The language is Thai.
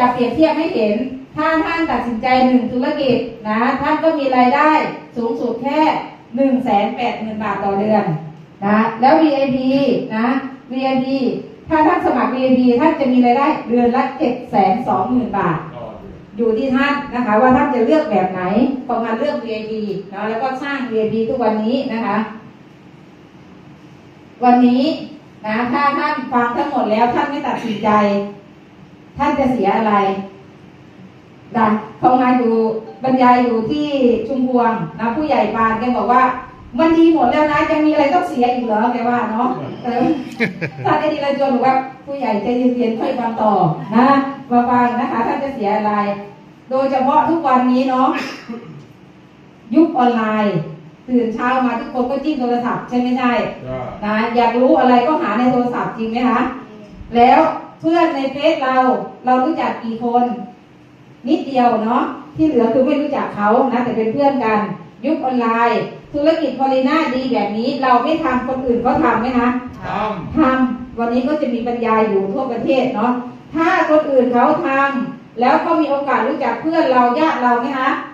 จะเปรียบเทียบให้เห็น ถ้าท่านตัดสินใจหนึ่งธุรกิจนะท่านก็มีรายได้สูงสุดแค่หนึ่งแสนแปดหมื่นบาทต่อเดือนนะแล้ว VIP นะ VIP ถ้าท่านสมัคร VIP ท่านจะมีรายได้เดือนละเจ็ดแสนสองหมื่นบาทต่อเดือนอยู่ที่ท่านนะคะว่าท่านจะเลือกแบบไหนประมาณเลือก VIP เนาะแล้วก็สร้าง VIP ทุกวันนี้นะคะ วันนี้นะถ้าท่านฟังทั้งหมดแล้วท่านไม่ตัดสินใจ ท่านจะเสียอะไรดันเขามาอยู่บรรยายอยู่ที่ชุมพวงนะผู้ใหญ่ปานแกบอกว่า มันดีหมดแล้วนะจะมีอะไรต้องเสียอีกเหรอแกว่าเนาะเออท่านได้ดีเลยจนบอกว่าผู้ใหญ่ใจเย็นๆค่อยฟังต่อนะมาฟังนะคะท่านจะเสียอะไร โดยเฉพาะทุกวันนี้เนาะยุคออนไลน์ตื่นเช้ามาทุกคนก็จิ้มโทรศัพท์ใช่ไหมใช่ก็นะอยากรู้อะไรก็หาในโทรศัพท์จริงไหมคะแล้ว เพื่อนในเฟซเราเรารู้จักกี่คน นิดเดียวเนาะที่เหลือคือไม่รู้จักเขานะ แต่เป็นเพื่อนกัน ยุคออนไลน์ ธุรกิจพอลีน่าดีแบบนี้ เราไม่ทำคนอื่นเขาทำไหมคะททำวันนี้ก็จะมีบรรยายอยู่ทั่วประเทศเนาะถ้าคนอื่นเขาทำแล้วก็มีโอกาสรู้จักเพื่อนเราญาติเราไหมคะำ